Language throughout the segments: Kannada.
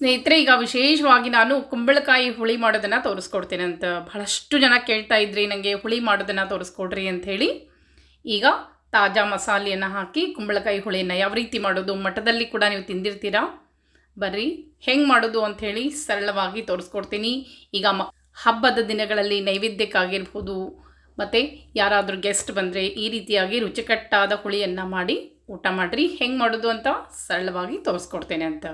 ಸ್ನೇಹಿತರೆ, ಈಗ ವಿಶೇಷವಾಗಿ ನಾನು ಕುಂಬಳಕಾಯಿ ಹುಳಿ ಮಾಡೋದನ್ನು ತೋರಿಸ್ಕೊಡ್ತೇನೆ ಅಂತ ಬಹಳಷ್ಟು ಜನ ಕೇಳ್ತಾ ಇದ್ರಿ ನನಗೆ ಹುಳಿ ಮಾಡೋದನ್ನು ತೋರಿಸ್ಕೊಡ್ರಿ ಅಂಥೇಳಿ ಈಗ ತಾಜಾ ಮಸಾಲೆಯನ್ನು ಹಾಕಿ ಕುಂಬಳಕಾಯಿ ಹುಳಿಯನ್ನು ಯಾವ ರೀತಿ ಮಾಡೋದು, ಮಠದಲ್ಲಿ ಕೂಡ ನೀವು ತಿಂದಿರ್ತೀರಾ? ಬರ್ರಿ, ಹೆಂಗೆ ಮಾಡೋದು ಅಂಥೇಳಿ ಸರಳವಾಗಿ ತೋರಿಸ್ಕೊಡ್ತೀನಿ. ಈಗ ಮ, ಹಬ್ಬದ ದಿನಗಳಲ್ಲಿ ನೈವೇದ್ಯಕ್ಕಾಗಿರ್ಬೋದು, ಮತ್ತು ಯಾರಾದರೂ ಗೆಸ್ಟ್ ಬಂದರೆ ಈ ರೀತಿಯಾಗಿ ರುಚಿಕಟ್ಟಾದ ಹುಳಿಯನ್ನು ಮಾಡಿ ಊಟ ಮಾಡಿರಿ. ಹೆಂಗೆ ಮಾಡೋದು ಅಂತ ಸರಳವಾಗಿ ತೋರಿಸ್ಕೊಡ್ತೇನೆ ಅಂತ.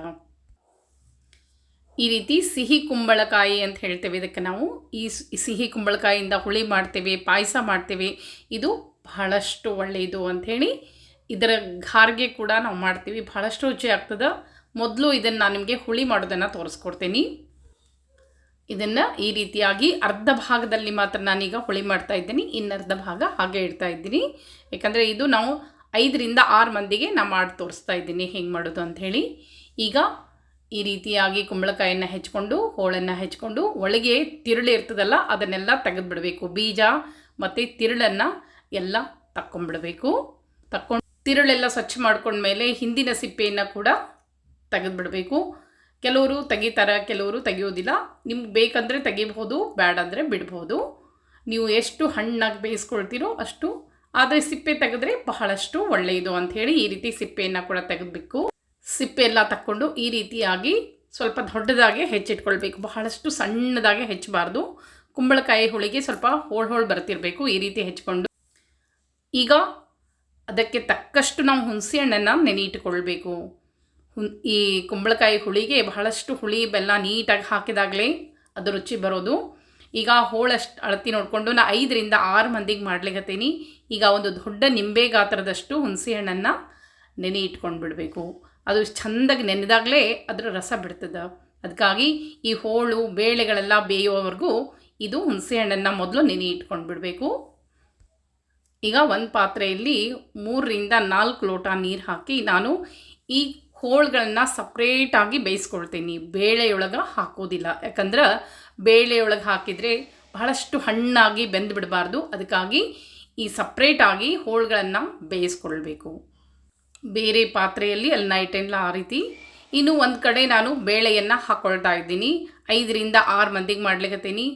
ಈ ರೀತಿ ಸಿಹಿ ಕುಂಬಳಕಾಯಿ ಅಂತ ಹೇಳ್ತೇವೆ. ಇದಕ್ಕೆ ನಾವು ಈ ಸಿಹಿ ಕುಂಬಳಕಾಯಿಯಿಂದ ಹುಳಿ ಮಾಡ್ತೇವೆ, ಪಾಯಸ ಮಾಡ್ತೇವೆ. ಇದು ಬಹಳಷ್ಟು ಒಳ್ಳೆಯದು ಅಂಥೇಳಿ ಇದರ ಘಾರ್ಗೆ ಕೂಡ ನಾವು ಮಾಡ್ತೀವಿ. ಬಹಳಷ್ಟು ರುಚಿ ಆಗ್ತದೆ. ಮೊದಲು ಇದನ್ನು ನಾನು ನಿಮಗೆ ಹುಳಿ ಮಾಡೋದನ್ನು ತೋರಿಸ್ಕೊಡ್ತೀನಿ. ಇದನ್ನು ಈ ರೀತಿಯಾಗಿ ಅರ್ಧ ಭಾಗದಲ್ಲಿ ಮಾತ್ರ ನಾನೀಗ ಹುಳಿ ಮಾಡ್ತಾ ಇದ್ದೀನಿ. ಇನ್ನರ್ಧ ಭಾಗ ಹಾಗೆ ಇಡ್ತಾ ಇದ್ದೀನಿ. ಯಾಕಂದರೆ ಇದು ನಾವು ಐದರಿಂದ ಆರು ಮಂದಿಗೆ ನಾನು ಮಾಡಿ ತೋರಿಸ್ತಾ ಇದ್ದೀನಿ. ಹೆಂಗೆ ಮಾಡೋದು ಅಂಥೇಳಿ ಈಗ ಈ ರೀತಿಯಾಗಿ ಕುಂಬಳಕಾಯಿಯನ್ನು ಹೆಚ್ಕೊಂಡು, ಹೋಳನ್ನು ಹೆಚ್ಕೊಂಡು ಒಳಗೆ ತಿರುಳು ಇರ್ತದಲ್ಲ, ಅದನ್ನೆಲ್ಲ ತೆಗೆದು ಬಿಡಬೇಕು ಬೀಜ ಮತ್ತು ತಿರುಳನ್ನು ಎಲ್ಲ ತಕ್ಕೊಂಬಿಡಬೇಕು ತಕ್ಕೊಂಡು ತಿರುಳೆಲ್ಲ ಸ್ವಚ್ಛ ಮಾಡ್ಕೊಂಡ್ಮೇಲೆ ಹಿಂದಿನ ಸಿಪ್ಪೆಯನ್ನು ಕೂಡ ತೆಗೆದು ಬಿಡಬೇಕು ಕೆಲವರು ತೆಗಿತಾರೆ, ಕೆಲವರು ತೆಗಿಯೋದಿಲ್ಲ. ನಿಮ್ಗೆ ಬೇಕಂದರೆ ತೆಗಿಬಹುದು ಬೇಡ ಅಂದರೆ ಬಿಡ್ಬೋದು ನೀವು ಎಷ್ಟು ಹಣ್ಣಾಗಿ ಬೇಯಿಸ್ಕೊಳ್ತೀರೋ ಅಷ್ಟು, ಆದರೆ ಸಿಪ್ಪೆ ತೆಗೆದ್ರೆ ಬಹಳಷ್ಟು ಒಳ್ಳೆಯದು ಅಂಥೇಳಿ ಈ ರೀತಿ ಸಿಪ್ಪೆಯನ್ನು ಕೂಡ ತೆಗೆದ್ಬೇಕು ಸಿಪ್ಪೆ ಎಲ್ಲ ತಕ್ಕೊಂಡು ಈ ರೀತಿಯಾಗಿ ಸ್ವಲ್ಪ ದೊಡ್ಡದಾಗೆ ಹೆಚ್ಚಿಟ್ಕೊಳ್ಬೇಕು. ಬಹಳಷ್ಟು ಸಣ್ಣದಾಗಿ ಹೆಚ್ಚಬಾರ್ದು. ಕುಂಬಳಕಾಯಿ ಹುಳಿಗೆ ಸ್ವಲ್ಪ ಹೋಳು ಹೋಳು ಬರ್ತಿರಬೇಕು ಈ ರೀತಿ ಹೆಚ್ಕೊಂಡು ಈಗ ಅದಕ್ಕೆ ತಕ್ಕಷ್ಟು ನಾವು ಹುಣಸೆ ಹಣ್ಣನ್ನು ನೆನೆ ಇಟ್ಕೊಳ್ಬೇಕು ಹುನ್ ಈ ಕುಂಬಳಕಾಯಿ ಹುಳಿಗೆ ಬಹಳಷ್ಟು ಹುಳಿ, ಬೆಲ್ಲ ನೀಟಾಗಿ ಹಾಕಿದಾಗಲೇ ಅದು ರುಚಿ ಬರೋದು. ಈಗ ಹೋಳಷ್ಟು ಅಳತಿ ನೋಡಿಕೊಂಡು ನಾ ಐದರಿಂದ ಆರು ಮಂದಿಗೆ ಮಾಡ್ಲಿಕತ್ತೀನಿ. ಈಗ ಒಂದು ದೊಡ್ಡ ನಿಂಬೆ ಗಾತ್ರದಷ್ಟು ಹುಣಸೆ ಹಣ್ಣನ್ನು ನೆನೆ ಇಟ್ಕೊಂಡು ಬಿಡಬೇಕು ಅದು ಚೆಂದಾಗಿ ನೆನೆದಾಗಲೇ ಅದರ ರಸ ಬಿಡ್ತದೆ. ಅದಕ್ಕಾಗಿ ಈ ಹೋಳು, ಬೇಳೆಗಳೆಲ್ಲ ಬೇಯುವವರೆಗೂ ಇದು ಹುಣಸೆ ಹಣ್ಣನ್ನು ಮೊದಲು ನೆನೆ ಇಟ್ಕೊಂಡು ಬಿಡಬೇಕು ಈಗ ಒಂದು ಪಾತ್ರೆಯಲ್ಲಿ ಮೂರರಿಂದ ನಾಲ್ಕು ಲೋಟ ನೀರು ಹಾಕಿ ನಾನು ಈ ಹೋಳುಗಳನ್ನ ಸಪ್ರೇಟಾಗಿ ಬೇಯಿಸ್ಕೊಳ್ತೀನಿ. ಬೇಳೆಯೊಳಗೆ ಹಾಕೋದಿಲ್ಲ. ಯಾಕಂದ್ರೆ ಬೇಳೆಯೊಳಗೆ ಹಾಕಿದರೆ ಬಹಳಷ್ಟು ಹಣ್ಣಾಗಿ ಬೆಂದು ಬಿಡಬಾರ್ದು ಅದಕ್ಕಾಗಿ ಈ ಸಪ್ರೇಟಾಗಿ ಹೋಳುಗಳನ್ನು ಬೇಯಿಸ್ಕೊಳ್ಬೇಕು. ಬೇರೆ ಪಾತ್ರೆಯಲ್ಲಿ ಅಲ್ಲಿ ನೈಟೆಲ್ಲ ಆ ರೀತಿ. ಇನ್ನು ಒಂದು ಕಡೆ ನಾನು ಬೇಳೆಯನ್ನು ಹಾಕ್ಕೊಳ್ತಾ ಇದ್ದೀನಿ. ಐದರಿಂದ ಆರು ಮಂದಿಗೆ ಮಾಡ್ಲಿಕ್ಕತ್ತೀನಿ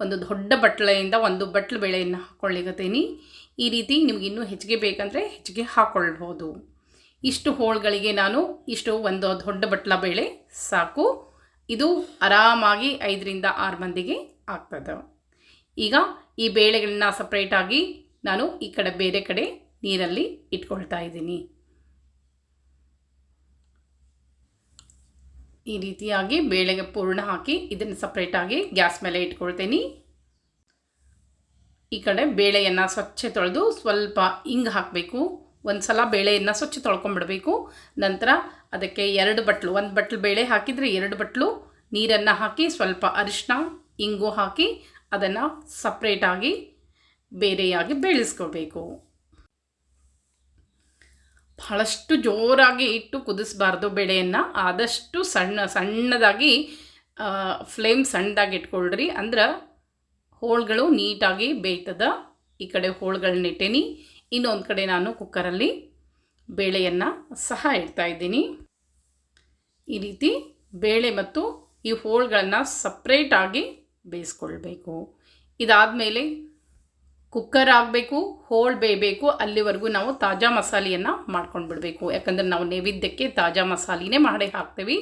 ಒಂದು ದೊಡ್ಡ ಬಟ್ಲೆಯಿಂದ ಒಂದು ಬಟ್ಲು ಬೇಳೆಯನ್ನು ಹಾಕ್ಕೊಳ್ಳಿಕತ್ತೀನಿ ಈ ರೀತಿ ನಿಮ್ಗೆ ಇನ್ನೂ ಹೆಚ್ಚಿಗೆ ಬೇಕಂದರೆ ಹೆಚ್ಚಿಗೆ ಹಾಕ್ಕೊಳ್ಬೋದು ಇಷ್ಟು ಹೋಳುಗಳಿಗೆ ನಾನು ಇಷ್ಟು ಒಂದು ದೊಡ್ಡ ಬಟ್ಲ ಬೇಳೆ ಸಾಕು. ಇದು ಆರಾಮಾಗಿ ಐದರಿಂದ ಆರು ಮಂದಿಗೆ ಆಗ್ತದೆ. ಈಗ ಈ ಬೇಳೆಗಳನ್ನ ಸಪ್ರೇಟಾಗಿ ನಾನು ಈ ಕಡೆ ಬೇರೆ ಕಡೆ ನೀರಲ್ಲಿ ಇಟ್ಕೊಳ್ತಾ ಇದ್ದೀನಿ. ಈ ರೀತಿಯಾಗಿ ಬೇಳೆಗೆ ಪೂರ್ಣ ಹಾಕಿ ಇದನ್ನು ಸಪ್ರೇಟಾಗಿ ಗ್ಯಾಸ್ ಮೇಲೆ ಇಟ್ಕೊಳ್ತೀನಿ. ಈ ಕಡೆ ಬೇಳೆಯನ್ನು ಸ್ವಚ್ಛ ತೊಳೆದು ಸ್ವಲ್ಪ ಹಿಂಗೆ ಹಾಕಬೇಕು. ಒಂದು ಸಲ ಬೇಳೆಯನ್ನು ಸ್ವಚ್ಛ ತೊಳ್ಕೊಂಬಿಡಬೇಕು. ನಂತರ ಅದಕ್ಕೆ ಎರಡು ಬಟ್ಲು, ಒಂದು ಬಟ್ಲು ಬೇಳೆ ಹಾಕಿದರೆ ಎರಡು ಬಟ್ಲು, ನೀರನ್ನು ಹಾಕಿ ಸ್ವಲ್ಪ ಅರಿಶಿನ ಇಂಗು ಹಾಕಿ ಅದನ್ನು ಸಪ್ರೇಟಾಗಿ ಬೇರೆಯಾಗಿ ಬೇಯಿಸ್ಕೋಬೇಕು ಬಹಳಷ್ಟು ಜೋರಾಗಿ ಇಟ್ಟು ಕುದಿಸ್ಬಾರ್ದು ಬೇಳೆಯನ್ನು. ಆದಷ್ಟು ಸಣ್ಣ, ಸಣ್ಣದಾಗಿ ಫ್ಲೇಮ್ ಸಣ್ಣದಾಗಿ ಇಟ್ಕೊಳ್ರಿ. ಅಂದ್ರೆ ಹೋಳುಗಳು ನೀಟಾಗಿ ಬೇಯ್ತದ. ಈ ಕಡೆ ಹೋಳುಗಳನ್ನ ಇಟ್ಟೇನಿ. ಇನ್ನೊಂದು ಕಡೆ ನಾನು ಕುಕ್ಕರಲ್ಲಿ ಬೇಳೆಯನ್ನು ಸಹ ಇಡ್ತಾ ಇದ್ದೀನಿ. ಈ ರೀತಿ ಬೇಳೆ ಮತ್ತು ಈ ಹೋಳುಗಳನ್ನು ಸಪ್ರೇಟಾಗಿ ಬೇಯಿಸ್ಕೊಳ್ಬೇಕು. ಇದಾದಮೇಲೆ ಕುಕ್ಕರ್ ಆಗಬೇಕು ಹೋಳು ಬೇಯಬೇಕು, ಅಲ್ಲಿವರೆಗೂ ನಾವು ತಾಜಾ ಮಸಾಲೆಯನ್ನು ಮಾಡ್ಕೊಂಡು ಬಿಡಬೇಕು ಯಾಕಂದರೆ ನಾವು ನೈವೇದ್ಯಕ್ಕೆ ತಾಜಾ ಮಸಾಲೆನೇ ಮಾಡಿ ಹಾಕ್ತೀವಿ.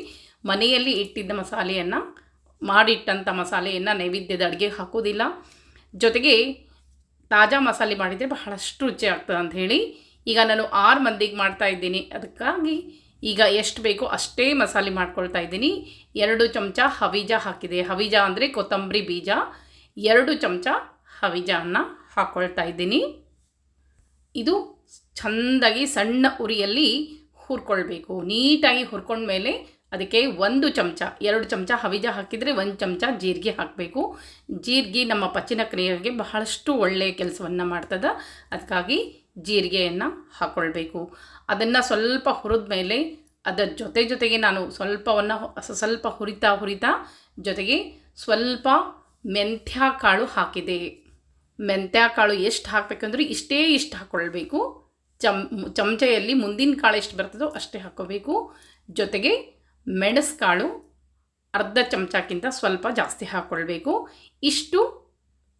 ಮನೆಯಲ್ಲಿ ಇಟ್ಟಿದ್ದ ಮಸಾಲೆಯನ್ನು ಮಾಡಿಟ್ಟಂಥ ಮಸಾಲೆಯನ್ನು ನೈವೇದ್ಯದ ಅಡುಗೆ ಹಾಕೋದಿಲ್ಲ. ಜೊತೆಗೆ ತಾಜಾ ಮಸಾಲೆ ಮಾಡಿದರೆ ಬಹಳಷ್ಟು ರುಚಿ ಆಗ್ತದೆ ಅಂತ ಹೇಳಿ ಈಗ ನಾನು ಆರು ಮಂದಿಗೆ ಮಾಡ್ತಾ ಇದ್ದೀನಿ. ಅದಕ್ಕಾಗಿ ಈಗ ಎಷ್ಟು ಬೇಕೋ ಅಷ್ಟೇ ಮಸಾಲೆ ಮಾಡ್ಕೊಳ್ತಾ ಇದ್ದೀನಿ. ಎರಡು ಚಮಚ ಹವಿಜ ಹಾಕಿದೆ. ಹವಿಜ ಅಂದರೆ ಕೊತ್ತಂಬರಿ ಬೀಜ, ಎರಡು ಚಮಚ ಹವಿಜವನ್ನು ಹಾಕ್ಕೊಳ್ತಾ ಇದ್ದೀನಿ. ಇದು ಚೆಂದಾಗಿ ಸಣ್ಣ ಉರಿಯಲ್ಲಿ ಹುರ್ಕೊಳ್ಬೇಕು. ನೀಟಾಗಿ ಹುರ್ಕೊಂಡ್ಮೇಲೆ ಅದಕ್ಕೆ ಒಂದು ಚಮಚ, ಎರಡು ಚಮಚ ಹವಿಜ ಹಾಕಿದರೆ ಒಂದು ಚಮಚ ಜೀರಿಗೆ ಹಾಕಬೇಕು. ಜೀರಿಗೆ ನಮ್ಮ ಪಚ್ಚಿನ ಕ್ರಿಯೆಗೆ ಬಹಳಷ್ಟು ಒಳ್ಳೆಯ ಕೆಲಸವನ್ನು ಮಾಡ್ತದೆ. ಅದಕ್ಕಾಗಿ ಜೀರಿಗೆಯನ್ನು ಹಾಕ್ಕೊಳ್ಬೇಕು ಅದನ್ನು ಸ್ವಲ್ಪ ಹುರಿದ ಮೇಲೆ ಅದರ ಜೊತೆ ಜೊತೆಗೆ ನಾನು ಸ್ವಲ್ಪವನ್ನು ಸ್ವಲ್ಪ ಹುರಿತಾ ಹುರಿತಾ ಜೊತೆಗೆ ಸ್ವಲ್ಪ ಮೆಂತ್ಯ ಕಾಳು ಹಾಕಿದೆ. ಮೆಂತ್ಯ ಕಾಳು ಎಷ್ಟು ಹಾಕಬೇಕಂದ್ರೆ ಇಷ್ಟೇ ಇಷ್ಟು ಹಾಕ್ಕೊಳ್ಬೇಕು ಚಮ್, ಚಮಚೆಯಲ್ಲಿ ಮುಂದಿನ ಕಾಳು ಎಷ್ಟು ಬರ್ತದೋ ಅಷ್ಟೇ ಹಾಕ್ಕೋಬೇಕು ಜೊತೆಗೆ ಮೆಣಸು ಕಾಳು ಅರ್ಧ ಚಮಚಕ್ಕಿಂತ ಸ್ವಲ್ಪ ಜಾಸ್ತಿ ಹಾಕ್ಕೊಳ್ಬೇಕು ಇಷ್ಟು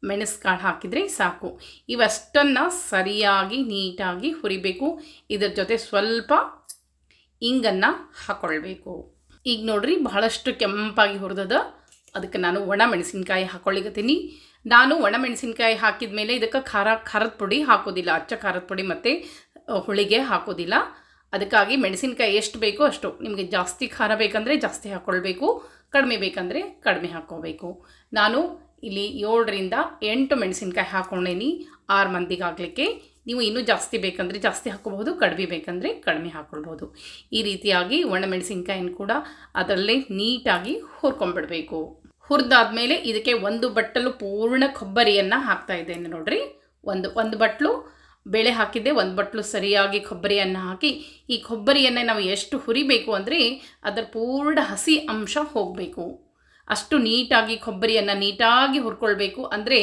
ಮೆಣಸ್ಕಾಳು ಹಾಕಿದರೆ ಸಾಕು. ಇವಷ್ಟನ್ನು ಸರಿಯಾಗಿ, ನೀಟಾಗಿ ಹುರಿಬೇಕು. ಇದರ ಜೊತೆ ಸ್ವಲ್ಪ ಇಂಗನ್ನು ಹಾಕ್ಕೊಳ್ಬೇಕು ಈಗ ನೋಡ್ರಿ, ಬಹಳಷ್ಟು ಕೆಂಪಾಗಿ ಹುರಿದದ. ಅದಕ್ಕೆ ನಾನು ಒಣ ಮೆಣಸಿನ್ಕಾಯಿ ಹಾಕ್ಕೊಳ್ಳಿಕತ್ತೀನಿ ನಾನು ಒಣ ಮೆಣಸಿನ್ಕಾಯಿ ಹಾಕಿದ ಮೇಲೆ ಇದಕ್ಕೆ ಖಾರ, ಖಾರದ ಪುಡಿ ಹಾಕೋದಿಲ್ಲ. ಅಚ್ಚ ಖಾರದ ಪುಡಿ ಮತ್ತು ಹುಳಿಗೆ ಹಾಕೋದಿಲ್ಲ. ಅದಕ್ಕಾಗಿ ಮೆಣಸಿನ್ಕಾಯಿ ಎಷ್ಟು ಬೇಕೋ ಅಷ್ಟು. ನಿಮಗೆ ಜಾಸ್ತಿ ಖಾರ ಬೇಕಂದರೆ ಜಾಸ್ತಿ ಹಾಕ್ಕೊಳ್ಬೇಕು ಕಡಿಮೆ ಬೇಕಂದರೆ ಕಡಿಮೆ ಹಾಕ್ಕೋಬೇಕು ನಾನು ಇಲ್ಲಿ ಏಳರಿಂದ ಎಂಟು ಮೆಣಸಿನ್ಕಾಯಿ ಹಾಕ್ಕೊಂಡೇನಿ ಆರು ಮಂದಿಗೆ ಆಗಲಿಕ್ಕೆ. ನೀವು ಇನ್ನೂ ಜಾಸ್ತಿ ಬೇಕಂದರೆ ಜಾಸ್ತಿ ಹಾಕ್ಕೋಬಹುದು, ಕಡಿಮೆ ಬೇಕಂದರೆ ಕಡಿಮೆ ಹಾಕ್ಕೊಳ್ಬೋದು ಈ ರೀತಿಯಾಗಿ ಒಣಮೆಣಸಿನ್ಕಾಯಿನ ಕೂಡ ಅದರಲ್ಲೇ ನೀಟಾಗಿ ಹುರ್ಕೊಂಡ್ಬಿಡ್ಬೇಕು ಹುರಿದಾದ್ಮೇಲೆ ಇದಕ್ಕೆ ಒಂದು ಬಟ್ಟಲು ಪೂರ್ಣ ಕೊಬ್ಬರಿಯನ್ನು ಹಾಕ್ತಾ ಇದ್ದೇನೆ ನೋಡ್ರಿ. ಒಂದು ಒಂದು ಬಟ್ಲು, ಬೇಳೆ ಹಾಕಿದ್ದೆ, ಒಂದು ಬಟ್ಲು ಸರಿಯಾಗಿ ಕೊಬ್ಬರಿಯನ್ನು ಹಾಕಿ, ಈ ಕೊಬ್ಬರಿಯನ್ನು ನಾವು ಎಷ್ಟು ಹುರಿಬೇಕು ಅಂದರೆ ಅದರ ಪೂರ್ಣ ಹಸಿ ಅಂಶ ಹೋಗಬೇಕು. ಅಷ್ಟು ನೀಟಾಗಿ ಕೊಬ್ಬರಿಯನ್ನು ನೀಟಾಗಿ ಹುರ್ಕೊಳ್ಬೇಕು ಅಂದರೆ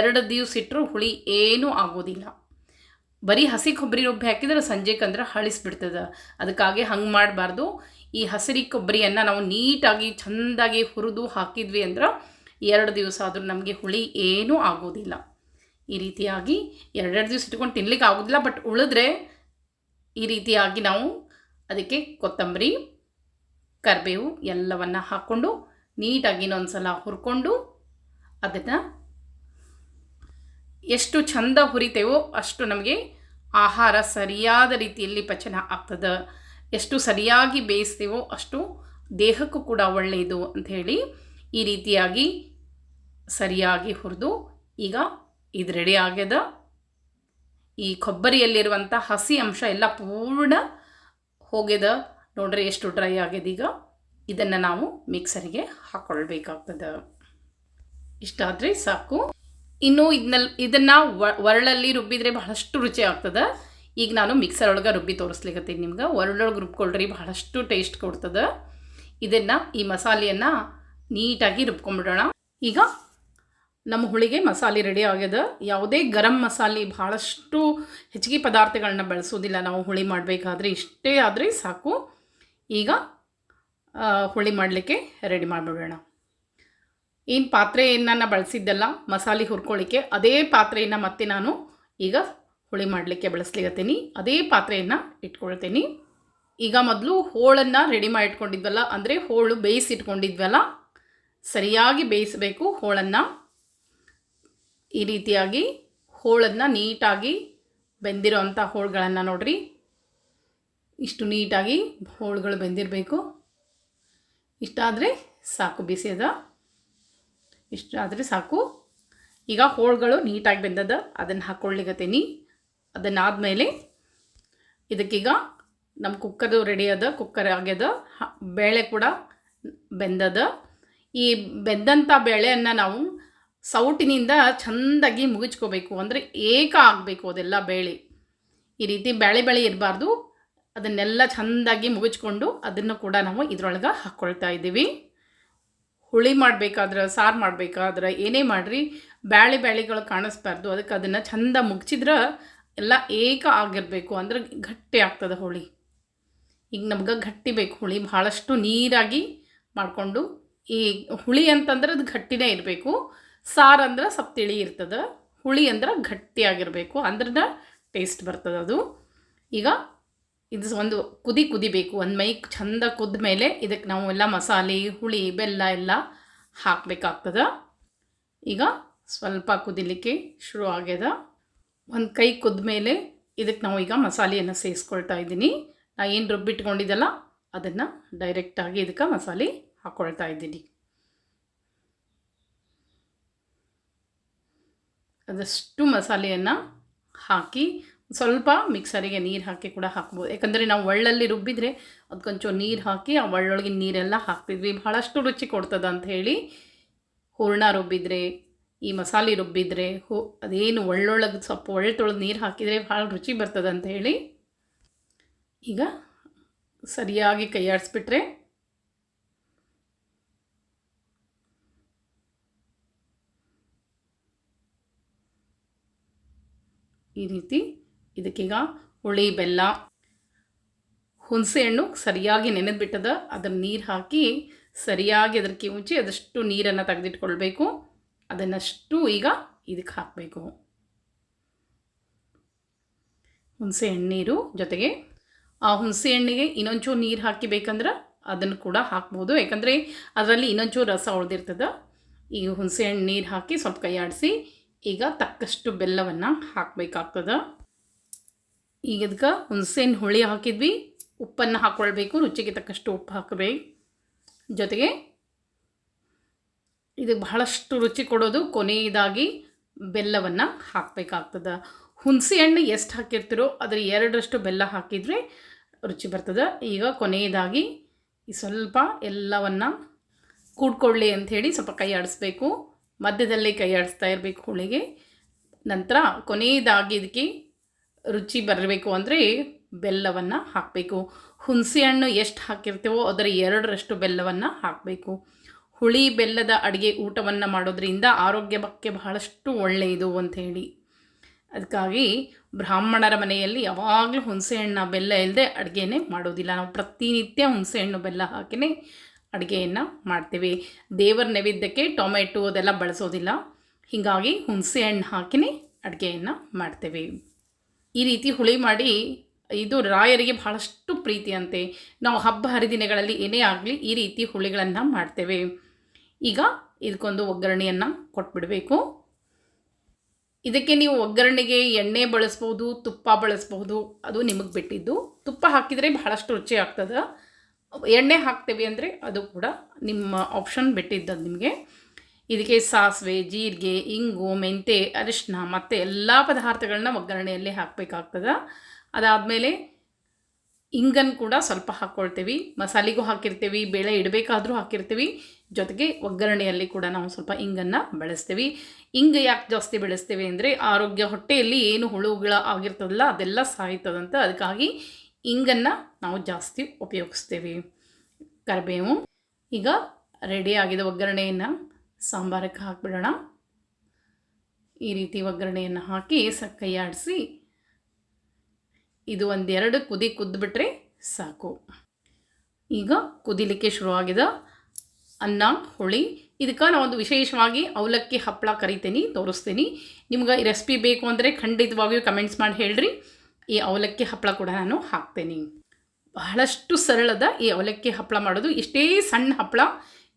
ಎರಡು ದಿವಸ ಇಟ್ಟರೂ ಹುಳಿ ಏನೂ ಆಗೋದಿಲ್ಲ. ಬರೀ ಹಸಿ ಕೊಬ್ಬರಿ ರುಬ್ಬಿ ಹಾಕಿದ್ರೆ ಸಂಜೆಕಂದ್ರೆ ಹಳಿಸ್ಬಿಡ್ತದೆ. ಅದಕ್ಕಾಗಿ ಹಂಗೆ ಮಾಡಬಾರ್ದು. ಈ ಹಸಿರಿ ಕೊಬ್ಬರಿಯನ್ನು ನಾವು ನೀಟಾಗಿ ಚೆಂದಾಗಿ ಹುರಿದು ಹಾಕಿದ್ವಿ ಅಂದ್ರೆ ಎರಡು ದಿವಸ ಆದರೂ ನಮಗೆ ಹುಳಿ ಏನೂ ಆಗೋದಿಲ್ಲ. ಈ ರೀತಿಯಾಗಿ ಎರಡೆರಡು ದಿವಸ ಇಟ್ಕೊಂಡು ತಿನ್ಲಿಕ್ಕೆ ಆಗೋದಿಲ್ಲ ಬಟ್ ಉಳಿದ್ರೆ ಈ ರೀತಿಯಾಗಿ ನಾವು ಅದಕ್ಕೆ ಕೊತ್ತಂಬರಿ, ಕರಿಬೇವು ಎಲ್ಲವನ್ನು ಹಾಕ್ಕೊಂಡು ನೀಟಾಗಿ ಇನ್ನೊಂದು ಸಲ ಹುರ್ಕೊಂಡು ಅದನ್ನು ಎಷ್ಟು ಚಂದ ಹುರಿತೇವೋ ಅಷ್ಟು ನಮಗೆ ಆಹಾರ ಸರಿಯಾದ ರೀತಿಯಲ್ಲಿ ಪಚನ ಆಗ್ತದೆ. ಎಷ್ಟು ಸರಿಯಾಗಿ ಬೇಯಿಸ್ತೀವೋ ಅಷ್ಟು ದೇಹಕ್ಕೂ ಕೂಡ ಒಳ್ಳೆಯದು ಅಂಥೇಳಿ ಈ ರೀತಿಯಾಗಿ ಸರಿಯಾಗಿ ಹುರಿದು ಈಗ ಇದು ರೆಡಿ ಆಗ್ಯದ. ಈ ಕೊಬ್ಬರಿಯಲ್ಲಿರುವಂಥ ಹಸಿ ಅಂಶ ಎಲ್ಲ ಪೂರ್ಣ ಹೋಗ್ಯದ. ನೋಡ್ರಿ ಎಷ್ಟು ಡ್ರೈ ಆಗ್ಯದ ಈಗ. ಇದನ್ನು ನಾವು ಮಿಕ್ಸರಿಗೆ ಹಾಕ್ಕೊಳ್ಬೇಕಾಗ್ತದೆ ಇಷ್ಟಾದರೆ ಸಾಕು. ಇನ್ನು ಇದನ್ನ ಇದನ್ನು ವರಳಲ್ಲಿ ರುಬ್ಬಿದರೆ ಬಹಳಷ್ಟು ರುಚಿ ಆಗ್ತದೆ. ಈಗ ನಾನು ಮಿಕ್ಸರ್ ಒಳಗೆ ರುಬ್ಬಿ ತೋರಿಸ್ಲಿಕ್ಕತ್ತೀನಿ ನಿಮ್ಗೆ. ಒರಳೊಳಗೆ ರುಬ್ಕೊಳ್ರಿ ಬಹಳಷ್ಟು ಟೇಸ್ಟ್ ಕೊಡ್ತದೆ. ಇದನ್ನು ಈ ಮಸಾಲೆಯನ್ನು ನೀಟಾಗಿ ರುಬ್ಕೊಂಡ್ಬಿಡೋಣ ಈಗ ನಮ್ಮ ಹುಳಿಗೆ ಮಸಾಲೆ ರೆಡಿ ಆಗ್ಯದ. ಯಾವುದೇ ಗರಂ ಮಸಾಲೆ ಭಾಳಷ್ಟು ಹೆಚ್ಚಿಗೆ ಪದಾರ್ಥಗಳನ್ನ ಬಳಸೋದಿಲ್ಲ ನಾವು ಹುಳಿ ಮಾಡಬೇಕಾದ್ರೆ, ಇಷ್ಟೇ ಆದರೆ ಸಾಕು. ಈಗ ಹುಳಿ ಮಾಡಲಿಕ್ಕೆ ರೆಡಿ ಮಾಡಿಬಿಡೋಣ. ಏನು ಪಾತ್ರೆಯನ್ನು ಬಳಸಿದ್ದಲ್ಲ, ಮಸಾಲೆ ಹುರ್ಕೊಳ್ಳಿಕ್ಕೆ, ಅದೇ ಪಾತ್ರೆಯನ್ನು ಮತ್ತೆ ನಾನು ಈಗ ಹುಳಿ ಮಾಡಲಿಕ್ಕೆ ಬಳಸ್ಲಿಕತ್ತೀನಿ. ಅದೇ ಪಾತ್ರೆಯನ್ನು ಇಟ್ಕೊಳ್ತೀನಿ. ಈಗ ಮೊದಲು ಹೋಳನ್ನು ರೆಡಿ ಮಾಡಿ ಇಟ್ಕೊಂಡಿದ್ವಲ್ಲ ಅಂದರೆ ಹೋಳು ಬೇಯಿಸಿಟ್ಕೊಂಡಿದ್ವಲ್ಲ, ಸರಿಯಾಗಿ ಬೇಯಿಸಬೇಕು ಹೋಳನ್ನು. ಈ ರೀತಿಯಾಗಿ ಹೋಳನ್ನು ನೀಟಾಗಿ ಬೆಂದಿರೋ ಅಂಥ ಹೋಳುಗಳನ್ನು ನೋಡಿರಿ. ಇಷ್ಟು ನೀಟಾಗಿ ಹೋಳುಗಳು ಬೆಂದಿರಬೇಕು. ಇಷ್ಟಾದರೆ ಸಾಕು ಬಿಸಿಯದ. ಇಷ್ಟಾದರೆ ಸಾಕು. ಈಗ ಹೋಳುಗಳು ನೀಟಾಗಿ ಬೆಂದದ, ಅದನ್ನು ಹಾಕ್ಕೊಳ್ಳಿಕತ್ತೀನಿ ಅದನ್ನಾದಮೇಲೆ ಇದಕ್ಕೀಗ ನಮ್ಮ ಕುಕ್ಕರು ರೆಡಿ ಅದ ಕುಕ್ಕರ್ ಆಗ್ಯದ. ಬೇಳೆ ಕೂಡ ಬೆಂದದ. ಈ ಬೆಂದಂಥ ಬೇಳೆಯನ್ನು ನಾವು ಸೌಟಿನಿಂದ ಚೆಂದಾಗಿ ಮುಗಿಸ್ಕೋಬೇಕು ಅಂದರೆ ಏಕ ಆಗಬೇಕು ಅದೆಲ್ಲ ಬೇಳೆ. ಈ ರೀತಿ ಬೇಳೆ ಬೇಳೆ ಇರಬಾರ್ದು. ಅದನ್ನೆಲ್ಲ ಚೆಂದಾಗಿ ಮುಗಿಸ್ಕೊಂಡು ಅದನ್ನು ಕೂಡ ನಾವು ಇದ್ರೊಳಗೆ ಹಾಕ್ಕೊಳ್ತಾ ಇದ್ದೀವಿ. ಹುಳಿ ಮಾಡಬೇಕಾದ್ರೆ, ಸಾರು ಮಾಡಬೇಕಾದ್ರೆ ಏನೇ ಮಾಡಿರಿ, ಬ್ಯಾಳೆ ಬ್ಯಾಳೆಗಳು ಕಾಣಿಸ್ಬಾರ್ದು. ಅದಕ್ಕೆ ಅದನ್ನು ಚೆಂದ ಮುಗ್ಚಿದ್ರೆ ಎಲ್ಲ ಏಕ ಆಗಿರಬೇಕು ಅಂದ್ರೆ ಗಟ್ಟಿ ಆಗ್ತದೆ ಹುಳಿ. ಈಗ ನಮ್ಗೆ ಗಟ್ಟಿ ಬೇಕು ಹುಳಿ. ಭಾಳಷ್ಟು ನೀರಾಗಿ ಮಾಡಿಕೊಂಡು ಈ ಹುಳಿ ಅಂತಂದ್ರೆ ಅದು ಗಟ್ಟಿನೇ ಇರಬೇಕು. ಸಾರು ಅಂದ್ರೆ ಸ್ವಲ್ಪ ತಿಳಿ ಇರ್ತದೆ. ಹುಳಿ ಅಂದ್ರೆ ಗಟ್ಟಿಯಾಗಿರಬೇಕು ಅಂದ್ರೆ ಟೇಸ್ಟ್ ಬರ್ತದೆ ಅದು. ಈಗ ಇದು ಒಂದು ಕುದಿ ಕುದಿಬೇಕು ಒಂದು ಮೈ ಚಂದ ಕುದ್ದ ಮೇಲೆ ಇದಕ್ಕೆ ನಾವು ಎಲ್ಲ ಮಸಾಲೆ, ಹುಳಿ, ಬೆಲ್ಲ ಎಲ್ಲ ಹಾಕಬೇಕಾಗ್ತದೆ. ಈಗ ಸ್ವಲ್ಪ ಕುದಿಲಿಕ್ಕೆ ಶುರು ಆಗ್ಯದ. ಒಂದು ಕೈ ಕುದ್ದ ಮೇಲೆ ಇದಕ್ಕೆ ನಾವು ಈಗ ಮಸಾಲೆಯನ್ನು ಸೇರಿಸ್ಕೊಳ್ತಾ ಇದ್ದೀನಿ. ನಾ ಏನು ರುಬ್ಬಿಟ್ಕೊಂಡಿದ್ದಲ್ಲ, ಅದನ್ನು ಡೈರೆಕ್ಟಾಗಿ ಇದಕ್ಕೆ ಮಸಾಲೆ ಹಾಕ್ಕೊಳ್ತಾ ಇದ್ದೀನಿ. ಅದಷ್ಟು ಮಸಾಲೆಯನ್ನು ಹಾಕಿ ಸ್ವಲ್ಪ ಮಿಕ್ಸರಿಗೆ ನೀರು ಹಾಕಿ ಕೂಡ ಹಾಕ್ಬೋದು. ಯಾಕಂದರೆ ನಾವು ಒಳ್ಳಲ್ಲಿ ರುಬ್ಬಿದರೆ ಅದಕ್ಕೊಂಚೂರು ನೀರು ಹಾಕಿ ಆ ಒಳ್ಳೊಳಗಿನ ನೀರೆಲ್ಲ ಹಾಕ್ತಿದ್ವಿ. ಬಹಳಷ್ಟು ರುಚಿ ಕೊಡ್ತದೆ ಅಂತ ಹೇಳಿ ಹೂರ್ಣ ರುಬ್ಬಿದರೆ ಈ ಮಸಾಲೆ ರುಬ್ಬಿದ್ರೆ ಹೋ, ಅದೇನು ಒಳ್ಳೊಳಗೆ ಸ್ವಲ್ಪ ಒಳ್ಳೆ ತೊಳೆದು ನೀರು ಹಾಕಿದರೆ ಭಾಳ ರುಚಿ ಬರ್ತದೆ ಅಂತ ಹೇಳಿ ಈಗ ಸರಿಯಾಗಿ ಕೈಯಾಡಿಸ್ಬಿಟ್ರೆ ಈ ರೀತಿ ಇದಕ್ಕೀಗ ಹುಳಿ, ಬೆಲ್ಲ, ಹುಣಸೆ ಹಣ್ಣು ಸರಿಯಾಗಿ ನೆನೆದ್ಬಿಟ್ಟದ. ಅದನ್ನು ನೀರು ಹಾಕಿ ಸರಿಯಾಗಿ ಅದಕ್ಕೆ ಮುಂಚೆ ಅದಷ್ಟು ನೀರನ್ನು ತೆಗೆದಿಟ್ಕೊಳ್ಬೇಕು. ಅದನ್ನಷ್ಟು ಈಗ ಇದಕ್ಕೆ ಹಾಕಬೇಕು. ಹುಣಸೆ ಎಣ್ಣೀರು ಜೊತೆಗೆ ಆ ಹುಣಸೆ ಹಣ್ಣಿಗೆ ಇನ್ನೊಂಚೂರು ನೀರು ಹಾಕಿ ಬೇಕಂದ್ರೆ ಅದನ್ನು ಕೂಡ ಹಾಕ್ಬೋದು. ಯಾಕಂದರೆ ಅದರಲ್ಲಿ ಇನ್ನೊಂಚೂರು ರಸ ಉಳಿದಿರ್ತದೆ. ಈಗ ಹುಣಸೆ ಹಣ್ಣು ನೀರು ಹಾಕಿ ಸ್ವಲ್ಪ ಕೈಯಾಡಿಸಿ ಈಗ ತಕ್ಕಷ್ಟು ಬೆಲ್ಲವನ್ನು ಹಾಕಬೇಕಾಗ್ತದೆ. ಈಗ ಇದಕ್ಕೆ ಹುಣಸೆ ಹುಳಿ ಹಾಕಿದ್ವಿ. ಉಪ್ಪನ್ನು ಹಾಕ್ಕೊಳ್ಬೇಕು ರುಚಿಗೆ ತಕ್ಕಷ್ಟು ಉಪ್ಪು ಹಾಕಬೇಕು. ಜೊತೆಗೆ ಇದಕ್ಕೆ ಬಹಳಷ್ಟು ರುಚಿ ಕೊಡೋದು ಕೊನೆಯದಾಗಿ ಬೆಲ್ಲವನ್ನು ಹಾಕಬೇಕಾಗ್ತದೆ. ಹುಣಸೆ ಹಣ್ಣು ಎಷ್ಟು ಹಾಕಿರ್ತೀರೋ ಅದರ ಎರಡರಷ್ಟು ಬೆಲ್ಲ ಹಾಕಿದರೆ ರುಚಿ ಬರ್ತದೆ. ಈಗ ಕೊನೆಯದಾಗಿ ಈ ಸ್ವಲ್ಪ ಎಲ್ಲವನ್ನು ಕೂಡ್ಕೊಳ್ಳಿ ಅಂಥೇಳಿ ಸ್ವಲ್ಪ ಕೈ ಆಡಿಸ್ಬೇಕು. ಮಧ್ಯದಲ್ಲಿ ಕೈ ಆಡಿಸ್ತಾ ಇರಬೇಕು ಹುಳಿಗೆ. ನಂತರ ಕೊನೆಯದಾಗಿ ಇದಕ್ಕೆ ರುಚಿ ಬರಬೇಕು ಅಂದರೆ ಬೆಲ್ಲವನ್ನು ಹಾಕಬೇಕು. ಹುಣಸೆ ಹಣ್ಣು ಎಷ್ಟು ಹಾಕಿರ್ತೀವೋ ಅದರ ಎರಡರಷ್ಟು ಬೆಲ್ಲವನ್ನು ಹಾಕಬೇಕು. ಹುಳಿ ಬೆಲ್ಲದ ಅಡುಗೆ ಊಟವನ್ನು ಮಾಡೋದ್ರಿಂದ ಆರೋಗ್ಯ ಬಗ್ಗೆ ಬಹಳಷ್ಟು ಒಳ್ಳೆಯದು ಅಂತ ಹೇಳಿ. ಅದಕ್ಕಾಗಿ ಬ್ರಾಹ್ಮಣರ ಮನೆಯಲ್ಲಿ ಯಾವಾಗಲೂ ಹುಣಸೆಹಣ್ಣ ಬೆಲ್ಲ ಇಲ್ಲದೆ ಅಡುಗೆನೇ ಮಾಡೋದಿಲ್ಲ. ನಾವು ಪ್ರತಿನಿತ್ಯ ಹುಣಸೆಹಣ್ಣು ಬೆಲ್ಲ ಹಾಕಿನೇ ಅಡುಗೆಯನ್ನು ಮಾಡ್ತೀವಿ. ದೇವರ ನೈವೇದ್ಯಕ್ಕೆ ಟೊಮೆಟೊ ಅದೆಲ್ಲ ಬಳಸೋದಿಲ್ಲ. ಹೀಗಾಗಿ ಹುಣಸೆಹಣ್ಣು ಹಾಕಿನೇ ಅಡುಗೆಯನ್ನು ಮಾಡ್ತೇವೆ. ಈ ರೀತಿ ಹುಳಿ ಮಾಡಿ ಇದು ರಾಯರಿಗೆ ಬಹಳಷ್ಟು ಪ್ರೀತಿ ಅಂತೆ ನಾವು ಹಬ್ಬ ಹರಿದಿನಗಳಲ್ಲಿ ಏನೇ ಆಗಲಿ ಈ ರೀತಿ ಹುಳಿಗಳನ್ನು ಮಾಡ್ತೇವೆ. ಈಗ ಇದಕ್ಕೊಂದು ಒಗ್ಗರಣೆಯನ್ನು ಕೊಟ್ಬಿಡಬೇಕು. ಇದಕ್ಕೆ ನೀವು ಒಗ್ಗರಣೆಗೆ ಎಣ್ಣೆ ಬಳಸ್ಬೋದು, ತುಪ್ಪ ಬಳಸ್ಬೋದು, ಅದು ನಿಮಗೆ ಬಿಟ್ಟಿದ್ದು. ತುಪ್ಪ ಹಾಕಿದರೆ ಬಹಳಷ್ಟು ರುಚಿ ಆಗ್ತದೆ. ಎಣ್ಣೆ ಹಾಕ್ತೇವೆ ಅಂದರೆ ಅದು ಕೂಡ ನಿಮ್ಮ ಆಪ್ಷನ್ ಬಿಟ್ಟಿದ್ದದು ನಿಮಗೆ. ಇದಕ್ಕೆ ಸಾಸಿವೆ, ಜೀರಿಗೆ, ಇಂಗು ಮೆಂತೆ ಅರಿಶಿನ ಮತ್ತು ಎಲ್ಲ ಪದಾರ್ಥಗಳನ್ನ ಒಗ್ಗರಣೆಯಲ್ಲಿ ಹಾಕಬೇಕಾಗ್ತದೆ. ಅದಾದಮೇಲೆ ಇಂಗನ್ನು ಕೂಡ ಸ್ವಲ್ಪ ಹಾಕ್ಕೊಳ್ತೀವಿ ಮಸಾಲೆಗೂ ಹಾಕಿರ್ತೀವಿ, ಬೇಳೆ ಇಡಬೇಕಾದ್ರೂ ಹಾಕಿರ್ತೀವಿ. ಜೊತೆಗೆ ಒಗ್ಗರಣೆಯಲ್ಲಿ ಕೂಡ ನಾವು ಸ್ವಲ್ಪ ಇಂಗನ್ನು ಬಳಸ್ತೀವಿ. ಇಂಗ ಯಾಕೆ ಜಾಸ್ತಿ ಬೆಳೆಸ್ತೀವಿ ಅಂದರೆ ಆರೋಗ್ಯ ಹೊಟ್ಟೆಯಲ್ಲಿ ಏನು ಹುಳುಗಳ ಆಗಿರ್ತದಲ್ಲ ಅದೆಲ್ಲ ಸಾಯ್ತದಂತ ಅದಕ್ಕಾಗಿ ಇಂಗನ್ನು ನಾವು ಜಾಸ್ತಿ ಉಪಯೋಗಿಸ್ತೀವಿ. ಕರಿಬೇವು. ಈಗ ರೆಡಿ ಆಗಿದ ಒಗ್ಗರಣೆಯನ್ನು ಸಾಂಬಾರಕ್ಕೆ ಹಾಕಿಬಿಡೋಣ. ಈ ರೀತಿ ಒಗ್ಗರಣೆಯನ್ನು ಹಾಕಿ ಸಕ್ಕೈ ಕೈಯಾಡಿಸಿ ಇದು ಒಂದೆರಡು ಕುದಿ ಕುದ್ದುಬಿಟ್ರೆ ಸಾಕು. ಈಗ ಕುದಿಲಿಕ್ಕೆ ಶುರುವಾಗಿದೆ ಅನ್ನ, ಹುಳಿ, ಇದಕ್ಕೆ ಒಂದು ವಿಶೇಷವಾಗಿ ಅವಲಕ್ಕಿ ಹಪ್ಪಳ ಕರಿತೀನಿ, ತೋರಿಸ್ತೀನಿ. ನಿಮ್ಗೆ ಈ ರೆಸಿಪಿ ಬೇಕು ಅಂದರೆ ಖಂಡಿತವಾಗಿಯೂ ಕಮೆಂಟ್ಸ್ ಮಾಡಿ ಹೇಳ್ರಿ. ಈ ಅವಲಕ್ಕಿ ಹಪ್ಪಳ ಕೂಡ ನಾನು ಹಾಕ್ತೇನೆ. ಬಹಳಷ್ಟು ಸರಳದ ಈ ಅವಲಕ್ಕಿ ಹಪ್ಪಳ ಮಾಡೋದು ಇಷ್ಟೇ ಸಣ್ಣ ಹಪ್ಪಳ,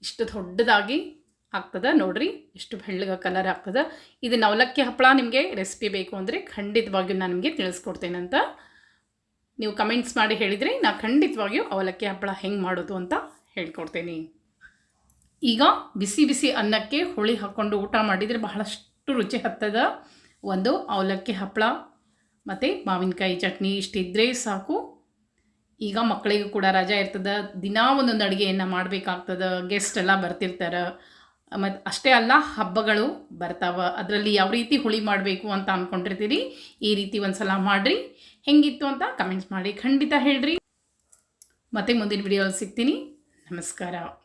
ಇಷ್ಟು ದೊಡ್ಡದಾಗಿ ಆಗ್ತದೆ ನೋಡ್ರಿ ಎಷ್ಟು ಬೆಳ್ಳಗೆ ಕಲರ್ ಆಗ್ತದೆ. ಇದನ್ನು ಅವಲಕ್ಕಿ ಹಪ್ಪಳ ನಿಮಗೆ ರೆಸಿಪಿ ಬೇಕು ಅಂದರೆ ಖಂಡಿತವಾಗಿಯೂ ನಾನು ನಿಮಗೆ ತಿಳಿಸ್ಕೊಡ್ತೇನೆ ಅಂತ ನೀವು ಕಮೆಂಟ್ಸ್ ಮಾಡಿ ಹೇಳಿದರೆ ನಾನು ಖಂಡಿತವಾಗಿಯೂ ಅವಲಕ್ಕಿ ಹಪ್ಪಳ ಹೆಂಗೆ ಮಾಡೋದು ಅಂತ ಹೇಳ್ಕೊಡ್ತೇನೆ. ಈಗ ಬಿಸಿ ಬಿಸಿ ಅನ್ನಕ್ಕೆ ಹುಳಿ ಹಾಕ್ಕೊಂಡು ಊಟ ಮಾಡಿದರೆ ಬಹಳಷ್ಟು ರುಚಿ ಹತ್ತದ ಒಂದು ಅವಲಕ್ಕಿ ಹಪ್ಪಳ. ಮತ್ತು ಮಾವಿನಕಾಯಿ ಚಟ್ನಿ ಇಷ್ಟಿದ್ರೆ ಸಾಕು. ಈಗ ಮಕ್ಕಳಿಗೂ ಕೂಡ ರಜಾ ಇರ್ತದೆ. ದಿನಾ ಒಂದೊಂದು ಅಡುಗೆಯನ್ನು ಮಾಡಬೇಕಾಗ್ತದೆ. ಗೆಸ್ಟ್ ಎಲ್ಲ ಬರ್ತಿರ್ತಾರೆ. ಮತ್ತು ಅಷ್ಟೇ ಅಲ್ಲ, ಹಬ್ಬಗಳು ಬರ್ತಾವ. ಅದರಲ್ಲಿ ಯಾವ ರೀತಿ ಹುಳಿ ಮಾಡಬೇಕು ಅಂತ ಅಂದ್ಕೊಂಡಿರ್ತೀರಿ ಈ ರೀತಿ ಒಂದು ಸಲ ಮಾಡಿರಿ. ಹೆಂಗಿತ್ತು ಅಂತ ಕಮೆಂಟ್ಸ್ ಮಾಡಿ ಖಂಡಿತ ಹೇಳ್ರಿ. ಮತ್ತೆ ಮುಂದಿನ ವಿಡಿಯೋಲ್ಲಿ ಸಿಗ್ತೀನಿ. ನಮಸ್ಕಾರ.